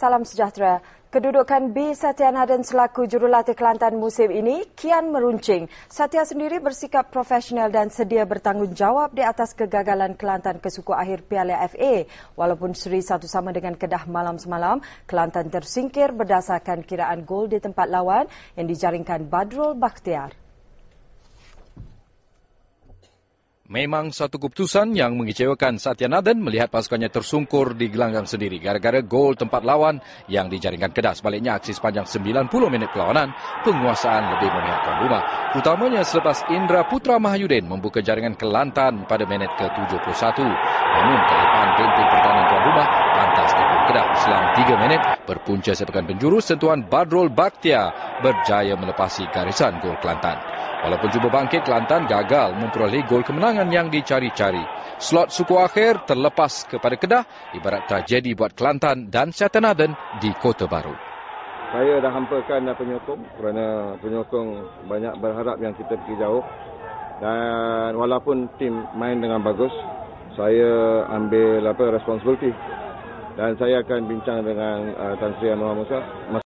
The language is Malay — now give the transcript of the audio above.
Salam sejahtera. Kedudukan B Satya Naden selaku jurulatih Kelantan musim ini kian meruncing. Satya sendiri bersikap profesional dan sedia bertanggungjawab di atas kegagalan Kelantan ke suku akhir Piala FA. Walaupun seri satu sama dengan Kedah malam semalam, Kelantan tersingkir berdasarkan kiraan gol di tempat lawan yang dijaringkan Badrul Bakhtiar. Memang satu keputusan yang mengecewakan Satya Nathan melihat pasukannya tersungkur di gelanggang sendiri gara-gara gol tempat lawan yang dijaringkan kedah. Sebaliknya aksi sepanjang 90 minit perlawanan, penguasaan lebih memihak tuan rumah. Terutamanya selepas Indra Putra Mahyudin membuka jaringan Kelantan pada minit ke-71. Namun kealpaan benteng pertahanan tuan rumah 3 minit, berpunca sepakan penjuru sentuhan Badrul Bakhtia berjaya melepasi garisan gol Kelantan. Walaupun cuba bangkit, Kelantan gagal memperoleh gol kemenangan yang dicari-cari. Slot suku akhir terlepas kepada Kedah, ibarat tragedi buat Kelantan dan Satanaden di Kota Baru. Saya dah hampakan penyokong kerana penyokong banyak berharap yang kita pergi jauh. Dan walaupun tim main dengan bagus, saya ambil apa responsibility. Dan saya akan bincang dengan uh, Tan Sri Anwar Musa.